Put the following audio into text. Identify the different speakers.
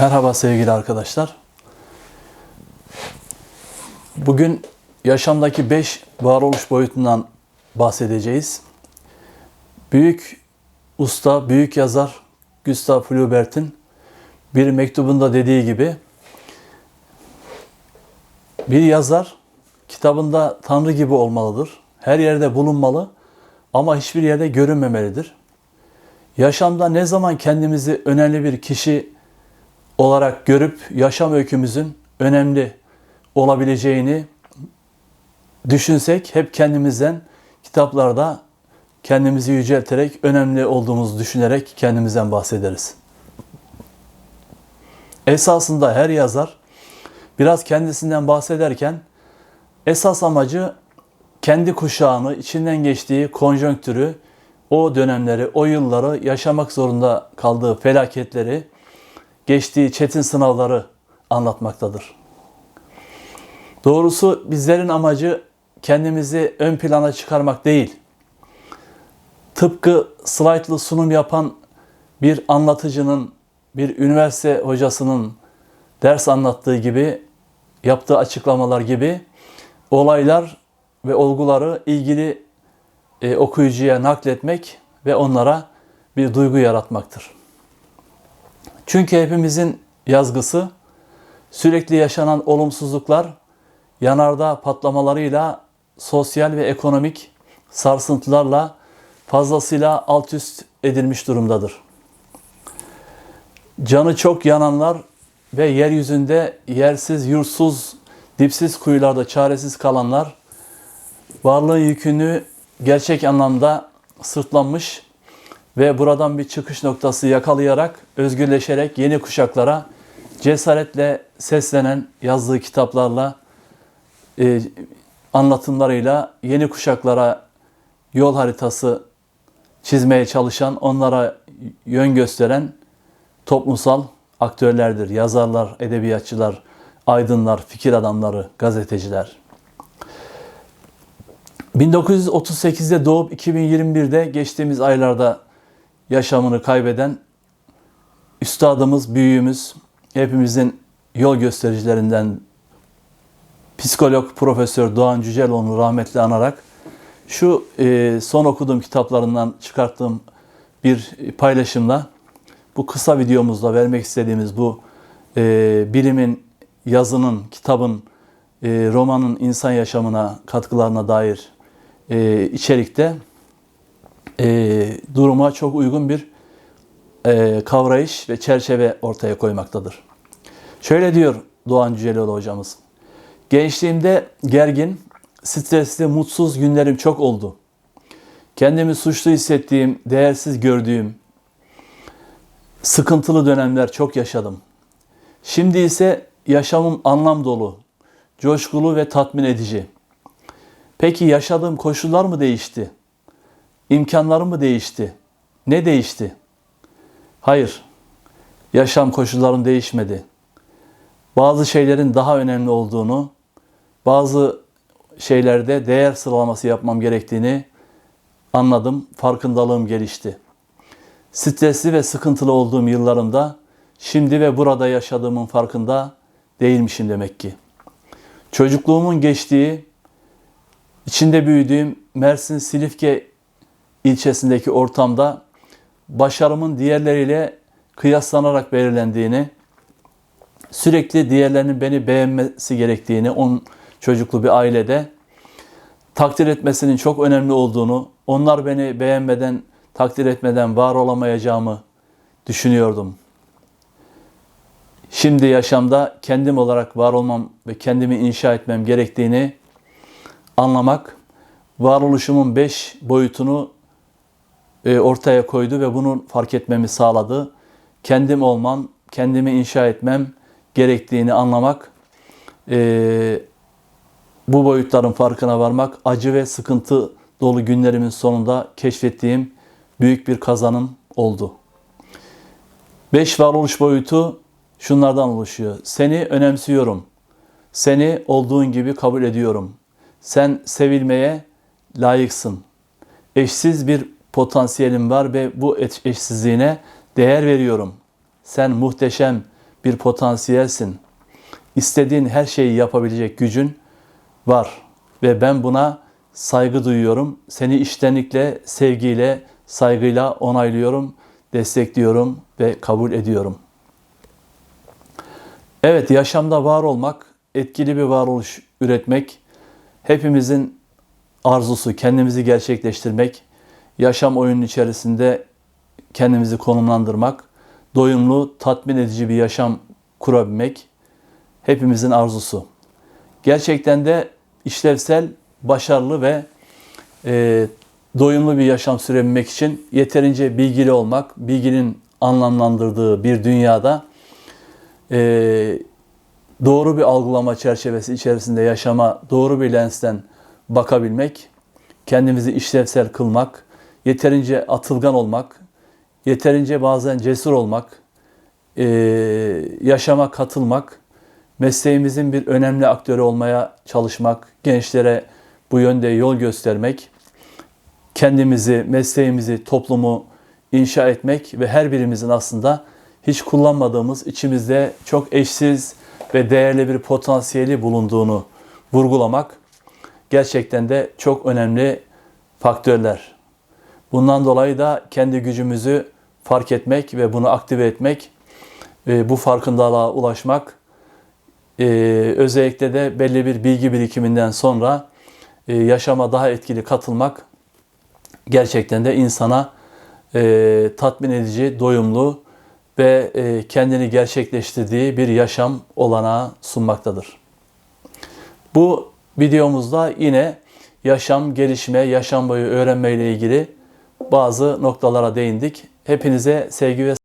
Speaker 1: Merhaba sevgili arkadaşlar. Bugün yaşamdaki 5 varoluş boyutundan bahsedeceğiz. Büyük usta, büyük yazar Gustav Flaubert'in bir mektubunda dediği gibi bir yazar kitabında Tanrı gibi olmalıdır. Her yerde bulunmalı ama hiçbir yerde görünmemelidir. Yaşamda ne zaman kendimizi önemli bir kişi olarak görüp yaşam öykümüzün önemli olabileceğini düşünsek hep kendimizden kitaplarda kendimizi yücelterek önemli olduğumuzu düşünerek kendimizden bahsederiz. Esasında her yazar biraz kendisinden bahsederken esas amacı kendi kuşağını, içinden geçtiği konjonktürü, o dönemleri, o yılları yaşamak zorunda kaldığı felaketleri, geçtiği çetin sınavları anlatmaktadır. Doğrusu bizlerin amacı kendimizi ön plana çıkarmak değil. Tıpkı slaytlı sunum yapan bir anlatıcının, bir üniversite hocasının ders anlattığı gibi, yaptığı açıklamalar gibi olaylar ve olguları ilgili e, okuyucuya nakletmek ve onlara bir duygu yaratmaktır. Çünkü hepimizin yazgısı sürekli yaşanan olumsuzluklar yanardağ patlamalarıyla sosyal ve ekonomik sarsıntılarla fazlasıyla alt üst edilmiş durumdadır. Canı çok yananlar ve yeryüzünde yersiz, yursuz, dipsiz kuyularda çaresiz kalanlar varlığın yükünü gerçek anlamda sırtlanmış ve buradan bir çıkış noktası yakalayarak, özgürleşerek yeni kuşaklara cesaretle seslenen yazdığı kitaplarla, e, anlatımlarıyla yeni kuşaklara yol haritası çizmeye çalışan, onlara yön gösteren toplumsal aktörlerdir. Yazarlar, edebiyatçılar, aydınlar, fikir adamları, gazeteciler. 1938'de doğup 2021'de geçtiğimiz aylarda yaşamını kaybeden üstadımız, büyüğümüz, hepimizin yol göstericilerinden psikolog Profesör Doğan Cüceloğlu'nu rahmetli anarak şu e, son okuduğum kitaplarından çıkarttığım bir paylaşımla bu kısa videomuzda vermek istediğimiz bu e, bilimin, yazının, kitabın, e, romanın insan yaşamına katkılarına dair e, içerikte e, duruma çok uygun bir e, kavrayış ve çerçeve ortaya koymaktadır. Şöyle diyor Doğan Cüceloğlu hocamız. Gençliğimde gergin, stresli, mutsuz günlerim çok oldu. Kendimi suçlu hissettiğim, değersiz gördüğüm, sıkıntılı dönemler çok yaşadım. Şimdi ise yaşamım anlam dolu, coşkulu ve tatmin edici. Peki yaşadığım koşullar mı değişti? İmkanlarım mı değişti? Ne değişti? Hayır. Yaşam koşullarım değişmedi. Bazı şeylerin daha önemli olduğunu, bazı şeylerde değer sıralaması yapmam gerektiğini anladım, farkındalığım gelişti. Stresli ve sıkıntılı olduğum yıllarımda şimdi ve burada yaşadığımın farkında değilmişim demek ki. Çocukluğumun geçtiği, içinde büyüdüğüm Mersin Silifke ilçesindeki ortamda başarımın diğerleriyle kıyaslanarak belirlendiğini, sürekli diğerlerinin beni beğenmesi gerektiğini, on çocuklu bir ailede takdir etmesinin çok önemli olduğunu, onlar beni beğenmeden, takdir etmeden var olamayacağımı düşünüyordum. Şimdi yaşamda kendim olarak var olmam ve kendimi inşa etmem gerektiğini anlamak, varoluşumun beş boyutunu ortaya koydu ve bunu fark etmemi sağladı. Kendim olmam, kendimi inşa etmem gerektiğini anlamak, e, bu boyutların farkına varmak, acı ve sıkıntı dolu günlerimin sonunda keşfettiğim büyük bir kazanım oldu. Beş varoluş boyutu şunlardan oluşuyor. Seni önemsiyorum. Seni olduğun gibi kabul ediyorum. Sen sevilmeye layıksın. Eşsiz bir potansiyelim var ve bu eşsizliğine değer veriyorum. Sen muhteşem, bir potansiyelsin. İstediğin her şeyi yapabilecek gücün var ve ben buna saygı duyuyorum. Seni içtenlikle, sevgiyle, saygıyla onaylıyorum, destekliyorum ve kabul ediyorum. Evet, yaşamda var olmak, etkili bir varoluş üretmek, hepimizin arzusu, kendimizi gerçekleştirmek, yaşam oyunun içerisinde kendimizi konumlandırmak, doyumlu, tatmin edici bir yaşam kurabilmek hepimizin arzusu. Gerçekten de işlevsel, başarılı ve e, doyumlu bir yaşam sürebilmek için yeterince bilgili olmak, bilginin anlamlandırdığı bir dünyada e, doğru bir algılama çerçevesi içerisinde yaşama doğru bir lensten bakabilmek, kendimizi işlevsel kılmak, yeterince atılgan olmak, yeterince bazen cesur olmak, e, yaşama katılmak, mesleğimizin bir önemli aktörü olmaya çalışmak, gençlere bu yönde yol göstermek, kendimizi, mesleğimizi, toplumu inşa etmek ve her birimizin aslında hiç kullanmadığımız, içimizde çok eşsiz ve değerli bir potansiyeli bulunduğunu vurgulamak gerçekten de çok önemli faktörler. Bundan dolayı da kendi gücümüzü fark etmek ve bunu aktive etmek, e, bu farkındalığa ulaşmak, e, özellikle de belli bir bilgi birikiminden sonra e, yaşama daha etkili katılmak gerçekten de insana tatmin edici, doyumlu ve kendini gerçekleştirdiği bir yaşam olanağı sunmaktadır. Bu videomuzda yine yaşam, gelişme, yaşam boyu öğrenme ile ilgili bazı noktalara değindik. Hepinize sevgi ve